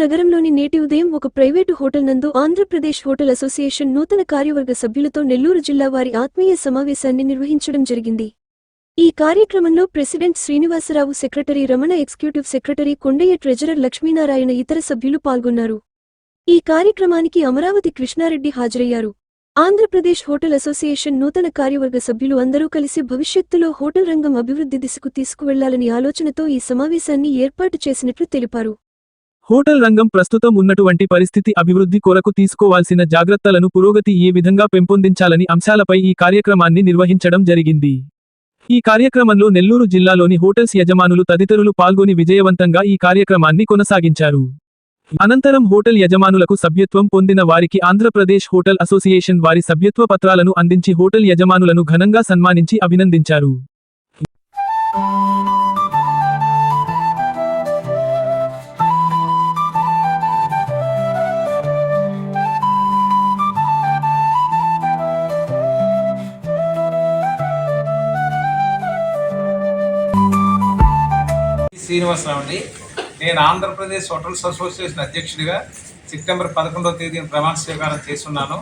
నగరంలోని నేటి ఉదయం ఒక ప్రైవేటు హోటల్ నందు ఆంధ్రప్రదేశ్ హోటల్ అసోసియేషన్ నూతన కార్యవర్గ సభ్యులతో నెల్లూరు జిల్లా వారి ఆత్మీయ సమావేశాన్ని నిర్వహించడం జరిగింది. ఈ కార్యక్రమంలో president Srinivasarao secretary Ramana executive secretary Kondaiah treasurer Lakshminarayana ఇతర సభ్యులు పాల్గొన్నారు. ఈ కార్యక్రమానికి అమరావతి కృష్ణారెడ్డి హాజరయ్యారు. ఆంధ్రప్రదేశ్ హోటల్ అసోసియేషన్ నూతన కార్యవర్గ సభ్యులు అందరూ కలిసి భవిష్యత్తులో హోటల్ రంగం అభివృద్ధి దిశకు తీసుకువెళ్ళాలని ఆలోచనతో ఈ సమావేశాన్ని ఏర్పాటు చేసినట్లు తెలిపారు. హోటల్ రంగం ప్రస్తుతం ఉన్నటువంటి పరిస్థితి అభివృద్ధి కొరకు తీసుకోవాల్సిన జాగ్రత్తలను పురోగతి ఏ విధంగా పెంపొందించాలని అంశాలపై ఈ కార్యక్రమాన్ని నిర్వహించడం జరిగింది. ఈ కార్యక్రమంలో నెల్లూరు జిల్లాలోని హోటల్స్ యజమానులు తదితరులు పాల్గొని విజయవంతంగా ఈ కార్యక్రమాన్ని కొనసాగించారు. అనంతరం హోటల్ యజమానులకు సభ్యత్వం పొందిన వారికి ఆంధ్రప్రదేశ్ హోటల్ అసోసియేషన్ వారి సభ్యత్వ పత్రాలను అందించి హోటల్ యజమానులను ఘనంగా సన్మానించి అభినందించారు. శ్రీనివాసరావు అండి. నేను ఆంధ్రప్రదేశ్ హోటల్స్ అసోసియేషన్ అధ్యక్షుడిగా సెప్టెంబర్ పదకొండవ తేదీన ప్రమాణ స్వీకారం చేస్తున్నాను.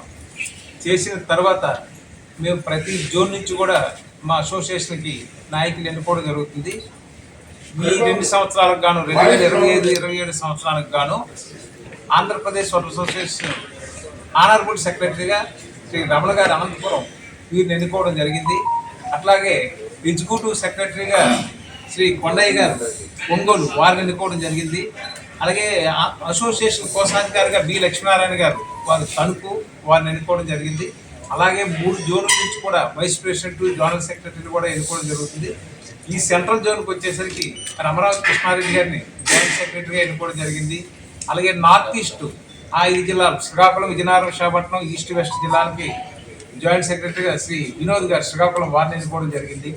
చేసిన తర్వాత మేము ప్రతి జోన్ నుంచి కూడా మా అసోసియేషన్కి నాయకులు ఎన్నుకోవడం జరుగుతుంది. ఈ రెండు సంవత్సరాలకు గాను రెండు వేల ఇరవై ఐదు ఇరవై ఏడు సంవత్సరాలకు గాను ఆంధ్రప్రదేశ్ హోటల్ అసోసియేషన్ ఆనరబుల్ సెక్రటరీగా శ్రీ రమణ గారి అనంతపురం వీరిని ఎన్నుకోవడం జరిగింది. అట్లాగే ఎగ్జిక్యూటివ్ సెక్రటరీగా శ్రీ కొండయ్య గారు ఒంగోలు వారిని ఎన్నుకోవడం జరిగింది. అలాగే అసోసియేషన్ కోశాధికారిగా బి లక్ష్మీనారాయణ గారు వారు తణుకు వారిని ఎన్నుకోవడం జరిగింది. అలాగే మూడు జోన్ల నుంచి కూడా వైస్ ప్రెసిడెంట్ జోనల్ సెక్రటరీ కూడా ఎన్నుకోవడం జరుగుతుంది. ఈ సెంట్రల్ జోన్కి వచ్చేసరికి మరి అమరావతి కృష్ణారెడ్డి గారిని జాయింట్ సెక్రటరీగా ఎన్నుకోవడం జరిగింది. అలాగే నార్త్ ఈస్ట్ ఆ ఐదు జిల్లాలు శ్రీకాకుళం విజయనగరం విశాఖపట్నం ఈస్ట్ వెస్ట్ జిల్లాలకి జాయింట్ సెక్రటరీగా శ్రీ వినోద్ గారు శ్రీకాకుళం వారిని ఎన్నుకోవడం జరిగింది.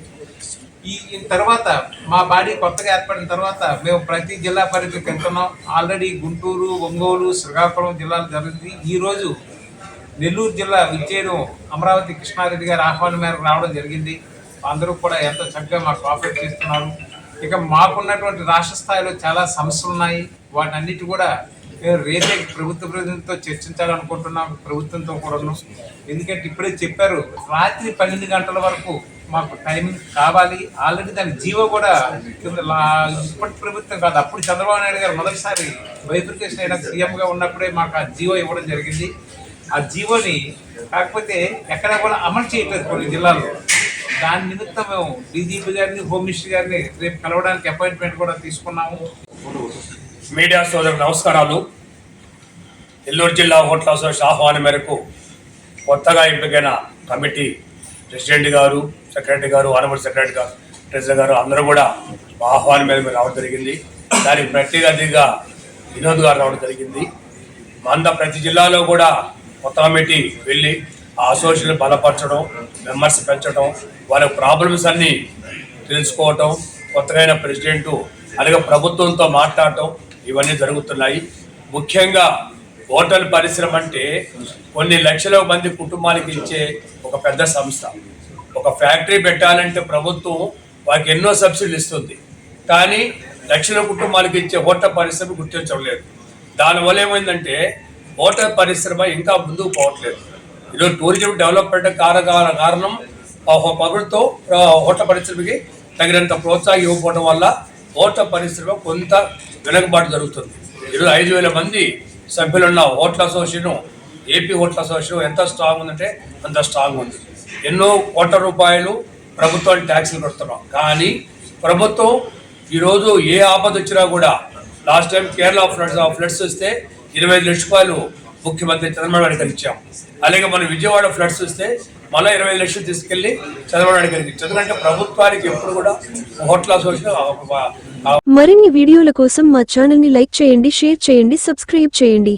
ఈ తర్వాత మా బాడీ కొత్తగా ఏర్పడిన తర్వాత మేము ప్రతి జిల్లా పరిధికి వెళ్తున్నాం. ఆల్రెడీ గుంటూరు ఒంగోలు శ్రీకాకుళం జిల్లాలు జరిగింది ఈరోజు నెల్లూరు జిల్లా విచ్చేయడం అమరావతి కృష్ణారెడ్డి గారి ఆహ్వానం మేరకు రావడం జరిగింది. అందరూ కూడా ఎంతో చక్కగా మాకు కోఆపరేట్ చేస్తున్నారు. ఇక మాకున్నటువంటి రాష్ట్ర స్థాయిలో చాలా సమస్యలు ఉన్నాయి. వాటన్నిటి కూడా మేము రేపే ప్రభుత్వ ప్రతినిధితో చర్చించాలనుకుంటున్నాం. ప్రభుత్వంతో కూడా ఎందుకంటే ఇప్పుడే చెప్పారు రాత్రి పన్నెండు గంటల వరకు మాకు టైమింగ్ కావాలి. ఆల్రెడీ దాని జీవో కూడా కింద ఇప్పటి ప్రభుత్వం కాదు. అప్పుడు చంద్రబాబు నాయుడు గారు మొదటిసారి బైఫికేషన్ అయిన సీఎంగా ఉన్నప్పుడే మాకు ఆ జీవో ఇవ్వడం జరిగింది. ఆ జీవోని కాకపోతే ఎక్కడ కూడా అమలు చేయట్లేదు కొన్ని జిల్లాల్లో దాని నిమిత్తం మేము డీజీపీ గారిని హోమ్ మినిస్టర్ గారిని రేపు కలవడానికి అపాయింట్మెంట్ కూడా తీసుకున్నాము. మీడియా సోదరు నమస్కారాలు. నెల్లూరు జిల్లా హోటల్ అసోసియేషన్ ఆహ్వానం మేరకు కొత్తగా ఎంపికైన కమిటీ ప్రెసిడెంట్ గారు సెక్రటరీ గారు ఆనబుల్ సెక్రటరీ గారు ట్రెజరర్ గారు అందరూ కూడా మా ఆహ్వానం మీద మీరు రావడం జరిగింది. దానికి ప్రత్యేకంగా వినోద్ గారు రావడం జరిగింది. మంద ప్రతి జిల్లాలో కూడా కొత్త కమిటీ వెళ్ళి ఆ అసోసియేషన్ బలపరచడం మెంబర్స్ పెంచడం వాళ్ళ ప్రాబ్లమ్స్ అన్నీ తెలుసుకోవటం కొత్తగా ప్రెసిడెంట్ అలాగే ప్రభుత్వంతో మాట్లాడటం ఇవన్నీ జరుగుతున్నాయి. ముఖ్యంగా హోటల్ పరిశ్రమ అంటే కొన్ని లక్షల మంది కుటుంబానికి ఇచ్చే ఒక పెద్ద సంస్థ. ఒక ఫ్యాక్టరీ పెట్టాలంటే ప్రభుత్వం వారికి ఎన్నో సబ్సిడీలు ఇస్తుంది. కానీ లక్షల కుటుంబాలకు ఇచ్చే ఓటర్ పరిశ్రమ గుర్తించడం లేదు దానివల్ల ఏమైందంటే ఓటర్ పరిశ్రమ ఇంకా ముందుకు పోవట్లేదు. ఈరోజు టూరిజం డెవలప్మెంట్ కారణ కారణం ప్రభుత్వం ఆ, పరిశ్రమకి తగినంత ప్రోత్సాహం ఇవ్వకపోవడం వల్ల ఓటర్ పరిశ్రమ కొంత వెనుకబాటు జరుగుతుంది. ఈరోజు ఐదు వేల మంది సభ్యులున్న hotel association AP hotel association ఎంత స్ట్రాంగ్ ఉందంటే అంత స్ట్రాంగ్ ఉంది. ఎన్నో కోట్ల రూపాయలు ప్రభుత్వానికి ట్యాక్సులు కడుతున్నాం. కానీ ప్రభుత్వం ఈరోజు ఏ ఆపద వచ్చినా కూడా last time Kerala floods floods వస్తే ఇరవై ఐదు లక్షల రూపాయలు ముఖ్యమంత్రి చంద్రబాబు నాయుడు గారికి ఇచ్చాం. అలాగే మన విజయవాడ ఫ్లడ్స్ వస్తే మళ్ళీ ఇరవై ఐదు లక్షలు తీసుకెళ్ళి చంద్రబాబు నాయుడు గారికి ఇచ్చాం. ఎందుకంటే ప్రభుత్వానికి ఎప్పుడు కూడా హోటల్ అసోసియేషన్ మరిన్ని వీడియోల కోసం మా ఛానల్ని లైక్ చేయండి షేర్ చేయండి సబ్స్క్రైబ్ చేయండి.